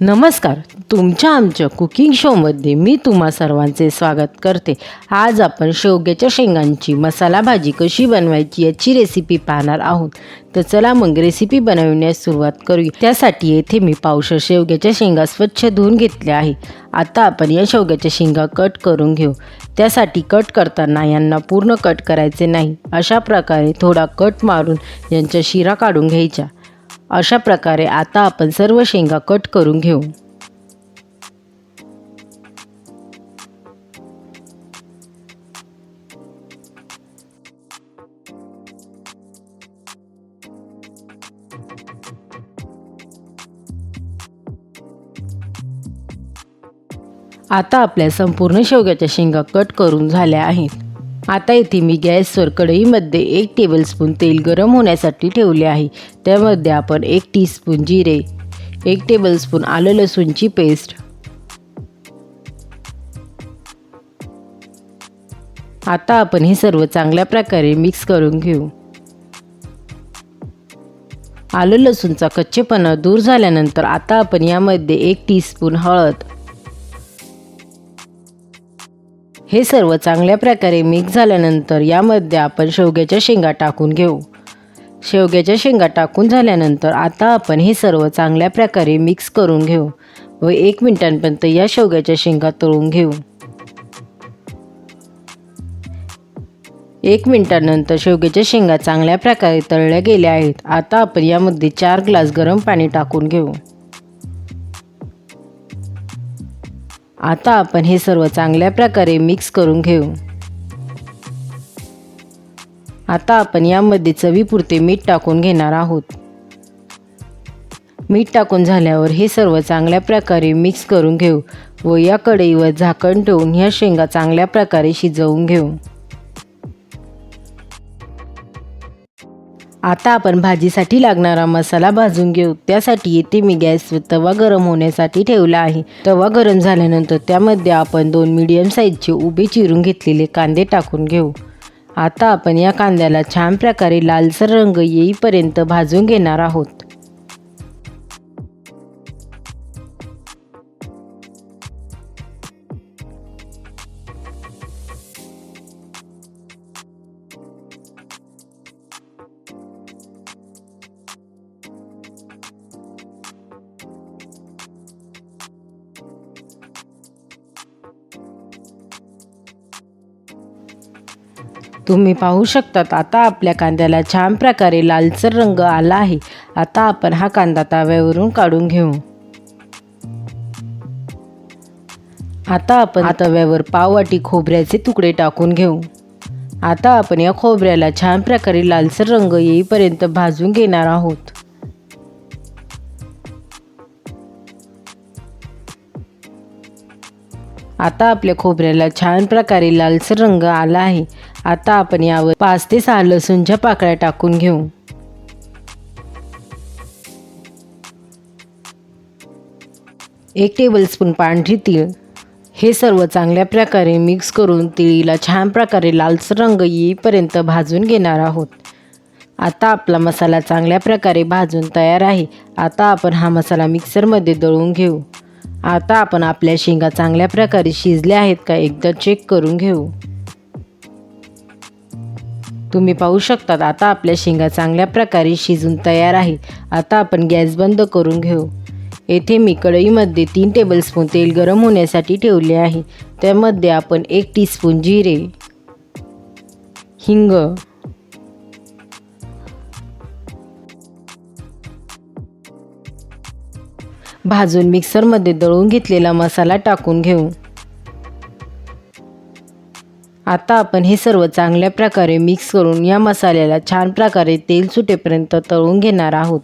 नमस्कार तुमच्या आमच्या कुकिंग शोमध्ये मी तुम्हा सर्वांचे स्वागत करते. आज आपण शेवग्याच्या शेंगांची मसाला भाजी कशी बनवायची याची रेसिपी पाहणार आहोत. तर चला मग रेसिपी बनवण्यास सुरुवात करूया. त्यासाठी येथे मी पावशर शेवग्याच्या शेंगा स्वच्छ धुवून घेतल्या आहे आता आपण या शेवग्याच्या शेंगा कट करून घेऊ. त्यासाठी कट करताना यांना पूर्ण कट करायचे नाही. अशा प्रकारे थोडा कट मारून यांच्या शिरा काढून घ्यायच्या. अशा प्रकारे आता आपण सर्व शेंगा कट करून घेऊ. आता आपल्या संपूर्ण शेवग्याच्या शेंगा कट करून झाल्या आहेत. आता येथे मी गॅसवर कढईमध्ये एक टेबलस्पून तेल गरम होण्यासाठी ठेवले आहे. त्यामध्ये आपण एक टीस्पून जिरे एक टेबलस्पून आलं लसूणची पेस्ट आता आपण हे सर्व चांगल्या प्रकारे मिक्स करून घेऊ. आलं लसूणचा कच्चेपणा दूर झाल्यानंतर आता आपण यामध्ये एक टीस्पून हळद हे सर्व चांगल्या प्रकारे मिक्स झाल्यानंतर यामध्ये आपण शेवग्याच्या शेंगा टाकून घेऊ. शेवग्याच्या शेंगा टाकून झाल्यानंतर आता आपण हे सर्व चांगल्या प्रकारे मिक्स करून घेऊ व एक मिनिटांपर्यंत या शेवग्याच्या शेंगा तळून घेऊ. एक मिनिटानंतर शेवग्याच्या शेंगा चांगल्या प्रकारे तळल्या गेल्या आहेत. आता आपण यामध्ये चार ग्लास गरम पाणी टाकून घेऊ. आता आपण हे सर्व चांगल्या प्रकारे मिक्स करून घेऊ. आता आपण यामध्ये चवीपुरते मीठ टाकून घेणार आहोत. मीठ टाकून झाल्यावर हे सर्व चांगल्या प्रकारे मिक्स करून घेऊ व या कढईवर झाकण ठेवून ह्या शेंगा चांगल्या प्रकारे शिजवून घेऊ. आता आपण भाजीसाठी लागणारा मसाला भाजून घेऊ. त्यासाठी येथे मी गॅसवर तवा गरम होण्यासाठी ठेवला आहे. तवा गरम झाल्यानंतर त्यामध्ये आपण दोन मीडियम साईजचे उभे चिरून घेतलेले कांदे टाकून घेऊ. आता आपण या कांद्याला छान प्रकारे लालसर रंग येईपर्यंत भाजून घेणार आहोत. तुम्ही पाहू शकतात आता आपल्या कांद्याला छान प्रकारे लालसर रंग आला आहे. आता आपण हा कांदा तव्यावरून काढून घेऊ. आता आपण तव्यावर पाववाटी खोबऱ्याचे तुकडे टाकून घेऊ. आता आपण या खोबऱ्याला छान प्रकारे लालसर रंग येईपर्यंत भाजून घेणार आहोत. आता आपल्या खोबऱ्याला छान प्रकारे लालसर रंग आला आहे. आता आपण यावर पाच ते सहा लसूणच्या पाकळ्या टाकून घेऊ. एक टेबलस्पून पांढरी तीळ. हे सर्व चांगल्या प्रकारे मिक्स करून तिळीला छान प्रकारे लालसर रंग येईपर्यंत भाजून घेणार आहोत. आता आपला मसाला चांगल्या प्रकारे भाजून तयार आहे. आता आपण हा मसाला मिक्सरमध्ये दळून घेऊ. आता आपण आपल्या शेंगा चांगल्या प्रकारे शिजल्या आहेत का एकदा चेक करून घेऊ. तुम्ही पाहू शकतात आता आपल्या शेंगा चांगल्या प्रकारे शिजून तयार आहे आता आपण गॅस बंद करून घेऊ. येथे मी कढईमध्ये तीन टेबलस्पून तेल गरम होण्यासाठी ठेवले आहे. त्यामध्ये आपण एक टीस्पून जिरे हिंग भाजून मिक्सरमध्ये दळून घेतलेला मसाला टाकून घेऊ. आता आपण हे सर्व चांगल्या प्रकारे मिक्स करून या मसाल्याला छान प्रकारे तेल सुटेपर्यंत तळून घेणार आहोत.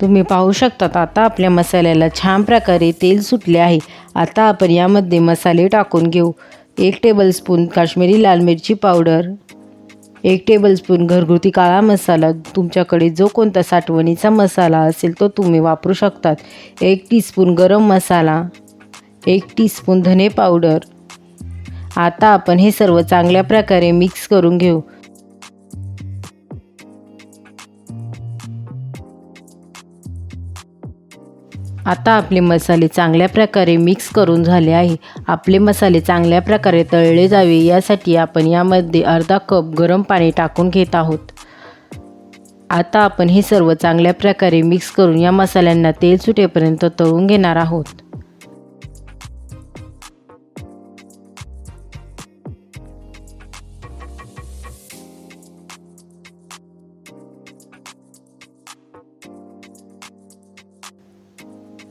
तुम्ही पाहू शकतात आता आपल्या मसाल्याला छान प्रकारे तेल सुटले आहे. आता आपण यामध्ये मसाले टाकून घेऊ. एक टेबलस्पून काश्मीरी लाल मिरची पावडर एक टेबलस्पून घरगुती काळा मसाला. तुमच्याकडे जो कोणता साठवणीचा मसाला असेल तो तुम्ही वापरू शकतात. एक टीस्पून गरम मसाला एक टीस्पून धने पावडर आता आपण हे सर्व चांगल्या प्रकारे मिक्स करून घेऊ. आता आपले मसाले चांगल्या प्रकारे मिक्स करून झाले आहे. आपले मसाले चांगल्या प्रकारे तळले जावे यासाठी आपण यामध्ये अर्धा कप गरम पाणी टाकून घेत आहोत. आता आपण हे सर्व चांगल्या प्रकारे मिक्स करून या मसाल्यांना तेल सुटेपर्यंत तळून घेणार आहोत.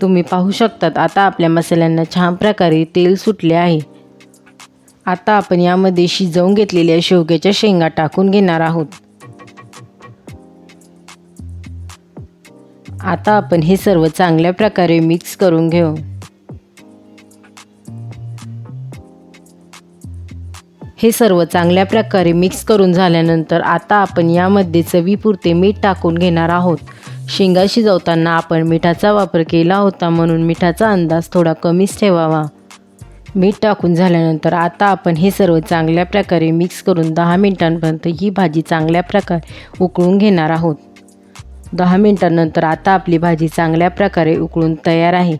तुम्ही पाहू शकतात. आता आपल्या मसाल्यांना छान प्रकारे तेल सुटले आहे. आता आपण यामध्ये शिजवून घेतलेल्या शेवग्याच्या शेंगा टाकून घेणार आहोत. आता आपण हे सर्व चांगल्या प्रकारे मिक्स करून घेऊ. हे सर्व चांगल्या प्रकारे मिक्स करून झाल्यानंतर आता आपण यामध्ये चवीपुरते मीठ टाकून घेणार आहोत. शेंगा शिजवताना आपण मिठाचा वापर केला होता म्हणून मिठाचा अंदाज थोडा कमीच ठेवावा. मीठ टाकून झाल्यानंतर आता आपण हे सर्व चांगल्या प्रकारे मिक्स करून दहा मिनिटांपर्यंत ही भाजी चांगल्या प्रकारे उकळून घेणार आहोत. दहा मिनिटांनंतर आता आपली भाजी चांगल्या प्रकारे उकळून तयार आहे.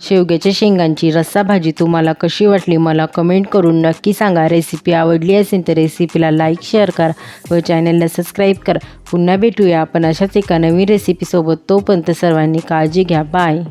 शेवग्याच्या शेंगांची रस्सा भाजी तुम्हाला कशी वाटली मला कमेंट करून नक्की सांगा. रेसिपी आवडली असेल तर रेसिपीला लाईक शेअर करा व चॅनलला सबस्क्राईब करा. पुन्हा भेटूया आपण अशाच एका नवीन रेसिपीसोबत तोपर्यंत सर्वांनी काळजी घ्या. बाय